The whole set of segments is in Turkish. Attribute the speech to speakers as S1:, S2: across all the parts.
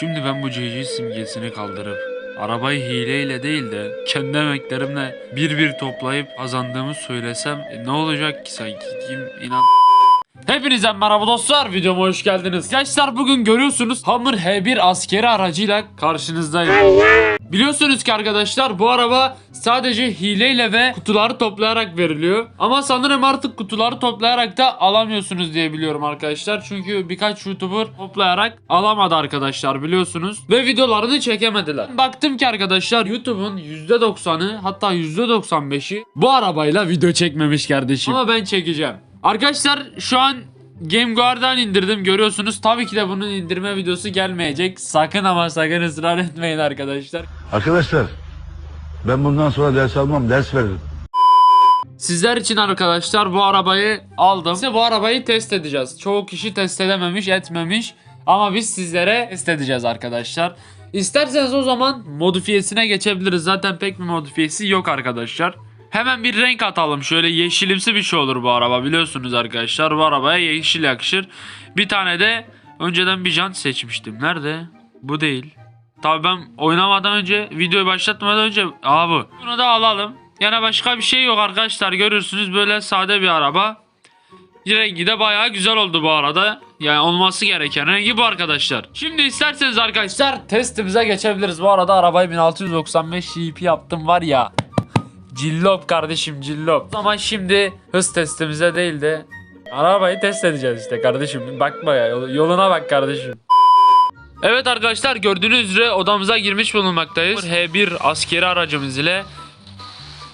S1: Şimdi ben bu CC simgesini kaldırıp arabayı hileyle değil de kendi emeklerimle bir bir toplayıp kazandığımı söylesem e, ne olacak ki sanki kim inan Hepinize merhaba dostlar videoma hoş geldiniz. Gençler bugün görüyorsunuz Hammer H1 askeri aracıyla karşınızdayım. Biliyorsunuz ki arkadaşlar bu araba sadece hileyle ve kutuları toplayarak veriliyor. Ama sanırım artık kutuları toplayarak da alamıyorsunuz diye biliyorum arkadaşlar. Çünkü birkaç YouTuber toplayarak alamadı arkadaşlar biliyorsunuz. Ve videolarını çekemediler. Baktım ki arkadaşlar YouTube'un %90'ı hatta %95'i bu arabayla video çekmemiş kardeşim. Ama ben çekeceğim. Arkadaşlar şu an Game Guard'dan indirdim görüyorsunuz. Tabii ki de bunun indirme videosu gelmeyecek. Sakın ama sakın ısrar etmeyin arkadaşlar.
S2: Arkadaşlar ben bundan sonra ders almam ders veririm.
S1: Sizler için arkadaşlar bu arabayı aldım. Size bu arabayı test edeceğiz. Çoğu kişi test edememiş, etmemiş. Ama biz sizlere test edeceğiz arkadaşlar. İsterseniz o zaman modifiyesine geçebiliriz. Zaten pek bir modifiyesi yok arkadaşlar. Hemen bir renk atalım. Şöyle yeşilimsi bir şey olur bu araba biliyorsunuz arkadaşlar. Bu arabaya yeşil yakışır. Bir tane de önceden bir jant seçmiştim. Nerede? Bu değil. Tabii ben oynamadan önce, videoyu başlatmadan önce Aa bu. Bunu da alalım. Yani başka bir şey yok arkadaşlar. Görürsünüz böyle sade bir araba. Rengi de bayağı güzel oldu bu arada. Yani olması gereken rengi bu arkadaşlar. Şimdi isterseniz arkadaşlar testimize geçebiliriz. Bu arada arabayı 1695 GP yaptım var ya. Cillop kardeşim cillop. Ama şimdi hız testimize değil de arabayı test edeceğiz işte kardeşim. Bakma ya yol- yoluna bak kardeşim. Evet arkadaşlar gördüğünüz üzere odamıza girmiş bulunmaktayız. H1 askeri aracımız ile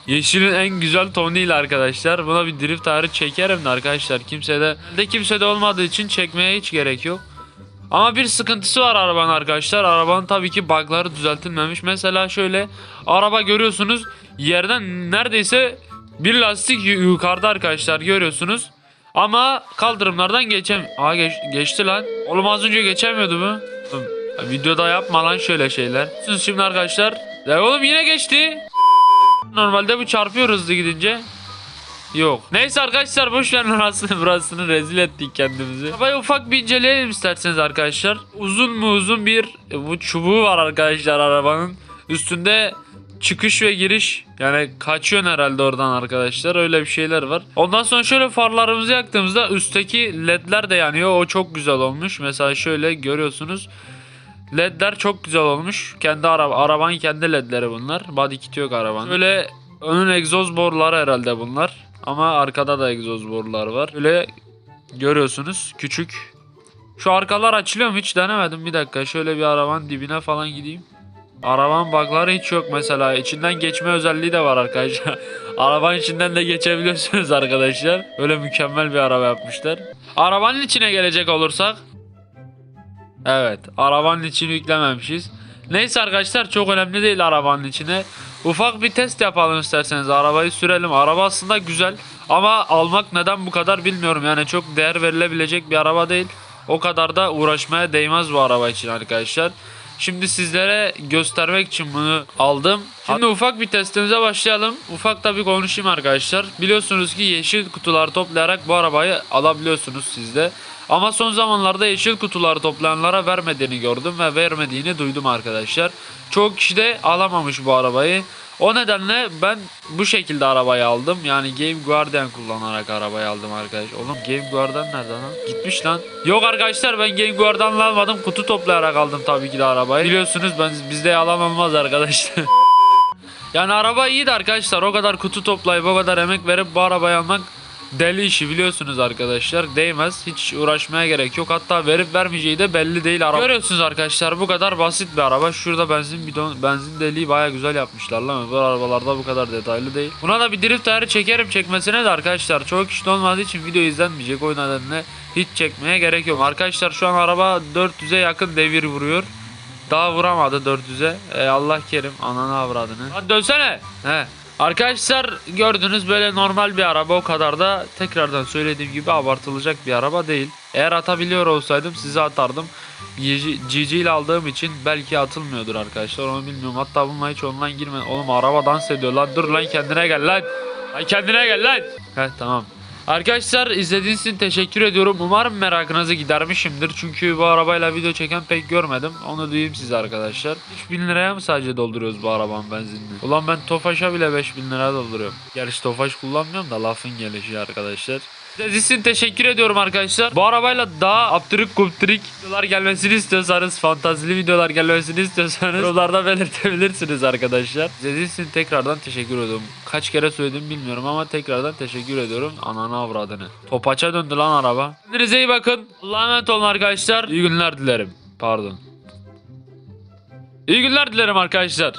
S1: Yeşilin en güzel tonuyla arkadaşlar. Buna bir drift ayarı çekerim de arkadaşlar. Kimsede de kimsede olmadığı için çekmeye hiç gerek yok. Ama bir sıkıntısı var arabanın arkadaşlar. Arabanın tabii ki bug'ları düzeltilmemiş. Mesela şöyle araba görüyorsunuz yerden neredeyse bir lastik yu- yukarıda arkadaşlar görüyorsunuz. Ama kaldırımlardan geçem. Aa geç- geçti lan. Oğlum az önce geçemiyordu mu? Videoda yapma lan şöyle şeyler. Şimdi arkadaşlar. Ya oğlum yine geçti. Normalde bu çarpıyor hızlı gidince. Yok. Neyse arkadaşlar boş verin orasını burasını rezil ettik kendimizi. Arabayı ufak bir inceleyelim isterseniz arkadaşlar. Uzun mu uzun bir e, bu çubuğu var arkadaşlar arabanın. Üstünde çıkış ve giriş yani kaçıyor herhalde oradan arkadaşlar öyle bir şeyler var. Ondan sonra şöyle farlarımızı yaktığımızda üstteki ledler de yanıyor o çok güzel olmuş. Mesela şöyle görüyorsunuz. LED'ler çok güzel olmuş. Kendi araba, arabanın kendi LED'leri bunlar. Body kit yok arabanın. Böyle önün egzoz boruları herhalde bunlar. Ama arkada da egzoz borular var. Böyle görüyorsunuz küçük. Şu arkalar açılıyor mu hiç denemedim. Bir dakika şöyle bir arabanın dibine falan gideyim. Arabanın bakları hiç yok mesela. İçinden geçme özelliği de var arkadaşlar. Arabanın içinden de geçebiliyorsunuz arkadaşlar. Öyle mükemmel bir araba yapmışlar. Arabanın içine gelecek olursak Evet arabanın içini yüklememişiz. Neyse arkadaşlar çok önemli değil arabanın içine. Ufak bir test yapalım isterseniz arabayı sürelim. Araba aslında güzel ama almak neden bu kadar bilmiyorum. Yani çok değer verilebilecek bir araba değil. O kadar da uğraşmaya değmez bu araba için arkadaşlar. Şimdi sizlere göstermek için bunu aldım. Şimdi ufak bir testimize başlayalım. Ufak da bir konuşayım arkadaşlar. Biliyorsunuz ki yeşil kutular toplayarak bu arabayı alabiliyorsunuz sizde. Ama son zamanlarda yeşil kutuları toplayanlara vermediğini gördüm ve vermediğini duydum arkadaşlar. Çoğu kişi de alamamış bu arabayı. O nedenle ben bu şekilde arabayı aldım. Yani Game Guardian kullanarak arabayı aldım arkadaş. Oğlum Game Guardian nerede lan? Gitmiş lan. Yok arkadaşlar ben Game Guardian'la almadım. Kutu toplayarak aldım tabii ki de arabayı. Biliyorsunuz ben bizde yalan olmaz arkadaşlar. yani araba iyiydi arkadaşlar. O kadar kutu toplayıp o kadar emek verip bu arabayı almak deli işi biliyorsunuz arkadaşlar. Değmez. Hiç uğraşmaya gerek yok. Hatta verip vermeyeceği de belli değil araba. Görüyorsunuz arkadaşlar bu kadar basit bir araba. Şurada benzin bidon benzin deliği baya güzel yapmışlar lan. Bu arabalarda bu kadar detaylı değil. Buna da bir drift ayarı çekerim çekmesine de arkadaşlar. Çok kişi olmadığı için video izlenmeyecek. O nedenle hiç çekmeye gerek yok. Arkadaşlar şu an araba 400'e yakın devir vuruyor. Daha vuramadı 400'e. E, Allah kerim ananı avradını. Hadi dönsene. He. Arkadaşlar gördünüz böyle normal bir araba o kadar da tekrardan söylediğim gibi abartılacak bir araba değil. Eğer atabiliyor olsaydım size atardım. GG ile aldığım için belki atılmıyordur arkadaşlar onu bilmiyorum. Hatta bununla hiç online girme. Oğlum araba dans ediyor lan dur lan kendine gel lan. Ay kendine gel lan. Heh tamam. Arkadaşlar izlediğiniz için teşekkür ediyorum. Umarım merakınızı gidermişimdir. Çünkü bu arabayla video çeken pek görmedim. Onu duyayım size arkadaşlar. 3000 liraya mı sadece dolduruyoruz bu arabanın benzinini? Ulan ben Tofaş'a bile 5000 lira dolduruyorum. Gerçi Tofaş kullanmıyorum da lafın gelişi arkadaşlar. İzlediğiniz için teşekkür ediyorum arkadaşlar. Bu arabayla daha aptırık kuptırık videolar gelmesini istiyorsanız, fantazili videolar gelmesini istiyorsanız yorumlarda belirtebilirsiniz arkadaşlar. İzlediğiniz için tekrardan teşekkür ediyorum. Kaç kere söyledim bilmiyorum ama tekrardan teşekkür ediyorum. Ananı avradını. Topaça döndü lan araba. Kendinize iyi bakın. Allah'a olun arkadaşlar. İyi günler dilerim. Pardon. İyi günler dilerim arkadaşlar.